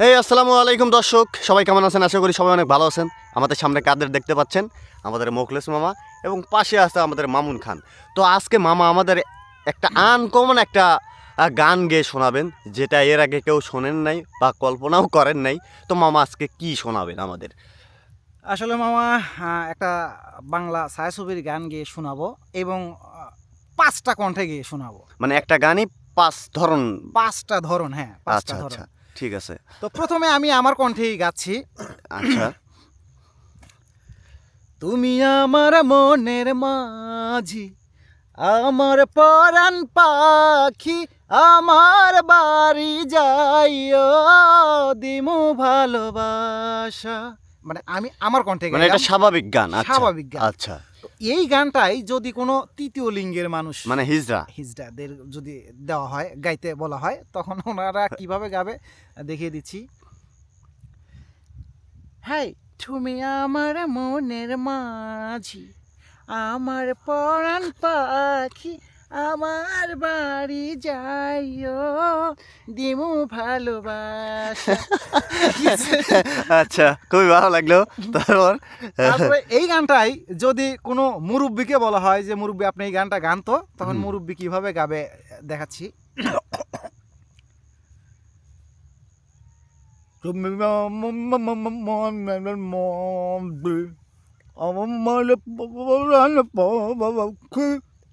হেই আসসালামু আলাইকুম দর্শক। সবাই কেমন আছেন? আশা করি সবাই অনেক ভালো আছেন। আমাদের সামনে কাদের দেখতে পাচ্ছেন? আমাদের মোখলেস মামা এবং পাশে আছে আমাদের মামুন খান। তো আজকে মামা আমাদের একটা আনকমন একটা গান গেয়ে শোনাবেন যেটা এর আগে কেউ শোনেন নাই বা কল্পনাও করেন নাই। তো মামা আজকে কি শোনাবেন আমাদের? আসলে মামা একটা বাংলা ছায়াছবির গান গেয়ে শোনাবো এবং পাঁচটা কণ্ঠে গিয়ে শোনাবো। মানে একটা গানই পাঁচ ধরন। পাঁচটা ধরন হ্যাঁ পাঁচটা আচ্ছা ধরন। আচ্ছা ঠিক আছে। তো প্রথমে আমি আমার কণ্ঠেই গাচ্ছি। আচ্ছা। তুমি আমার মনের মাঝি আমার পরাণ পাখি আমার বাড়ি যাইও দিমু ভালোবাসা। মানে আমি আমার কণ্ঠে মানে এটা স্বাভাবিক গান আচ্ছা। স্বাভাবিক গান। আচ্ছা। এই গানটাই যদি কোনো তৃতীয় লিঙ্গের মানুষ মানে হিজড়া। হিজড়াদের যদি দেওয়া হয় গাইতে বলা হয় তখন ওনারা কীভাবে গাবে? দেখিয়ে দিচ্ছি। হাই তুমি আমার মনের মাঝি আমার পরাণ পাখি আমার বাড়ি যাইও দিমু ভালোবাসা আচ্ছা খুবই ভালো লাগল তারপর এই গানটাই যদি কোনো মুরব্বীকে বলা হয় যে মুরব্বী আপনি এই গানটা গান তো তখন। মুরব্বী কীভাবে গাবে দেখাচ্ছি তুমি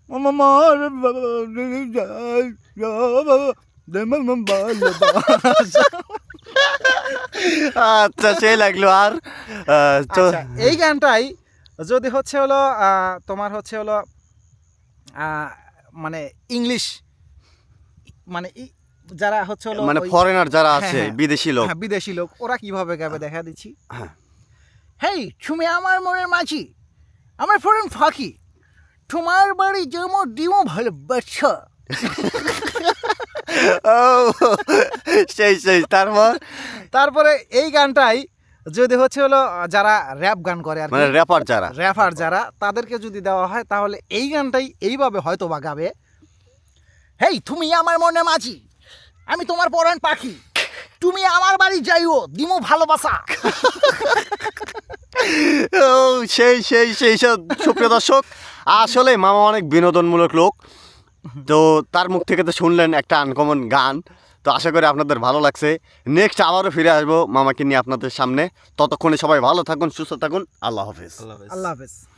মনে। আচ্ছা সেই লাগল আর তো আচ্ছা, এই গানটাই যদি হচ্ছে হলো তোমার হচ্ছে হলো মানে ইংলিশ মানে ই- যারা হচ্ছে হলো মানে ফরেনার যারা হ্যাঁ, আছে হ্যাঁ। বিদেশি লোক হ্যাঁ, বিদেশি লোক ওরা কীভাবে গাবে দেখা দিচ্ছি হ্যাঁ। হেই তুমি আমার মনের মাঝি আমার ফরেন ফাঁকি তোমার বাড়ি যেমন ডিমো ভালোবাসা ও সেই সেই তারপর তারপরে এই গানটাই যদি হচ্ছে হলো যারা র্যাপ গান করে আর মানে র্যাপার যারা। র্যাপার যারা তাদেরকে যদি দেওয়া হয় তাহলে এই গানটাই এইভাবে হয়তো বা গাবে। হেই তুমি আমার মনে মাঝি আমি তোমার পরাণ পাখি। তুমি আমার বাড়ি যাইও দিমো ভালোবাসা। ও সেই সেই সেই সব সুপ্রিয় দর্শক আসলে মামা অনেক বিনোদনমূলক লোক। তো তার মুখ থেকে তো শুনলেন একটা আনকমন গান। তো আশা করি আপনাদের ভালো লাগছে। নেক্সট আবারও ফিরে আসব মামাকে নিয়ে আপনাদের সামনে। ততক্ষণে সবাই ভালো থাকুন সুস্থ থাকুন। আল্লাহ হাফিজ। আল্লাহ হাফেজ।